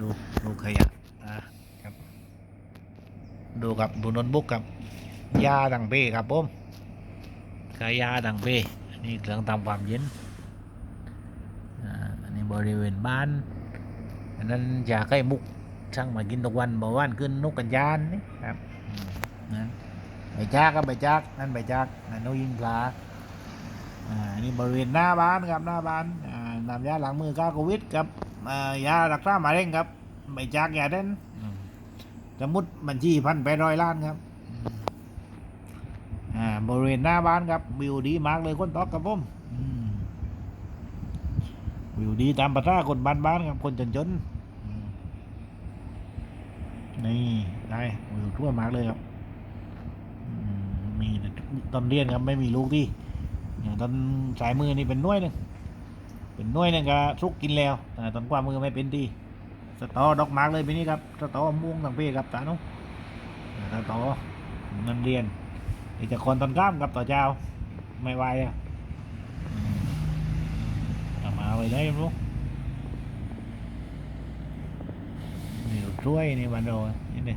ดูดูขยะนะครับ ดูกับบุนนบุกกับยาดังเป้ครับผมขายาดังเป้อันนี้เครื่องทำความเย็นอ่าอันนี้บริเวณบ้านอันนั้นยาไข่มุกช่างมากินทุกวันบอกว่านขึ้นนกกันยานนี่ครับนั้นใบจากครับใบจากนั่นใบจากนั่นนกยิงปลาอ่าอันนี้บริเวณหน้าบ้านครับหน้าบ้านอ่านำยาหล้างมือก้าโควิดครับ ยารักษามะเร็งครับใบจากยาเด่นอืมสมมุดบัญชีพันแปดร้อยล้านครับอ่าบริเวณหน้าบ้านครับ วิวดีมากเลยคนตอกครับผมอืมวิวดีตามภาษาคนบ้านบ้านๆครับคนจนจนๆอืมนี่ได้วิวทั่วมากเลยครับอืมมีแต่ตอนเรียนครับไม่มีลูกที่เนี่ยตอนสายมือนี่เป็นหน้วยหนึง เป็นน้วยหนึงก็ทุกกินแล้วแต่ตอนความมือไม่เป็นที่สตอดอกมากเลยไปนี้ครับสตอม่วงต่างเพศครับตานุสตอเงินเรียนอีกจะคนตอนข้ามกับต่อเจ้าไม่ไหวอะมาไว้ได้รู้นี่ช่วยนี่วันโดนี่นี่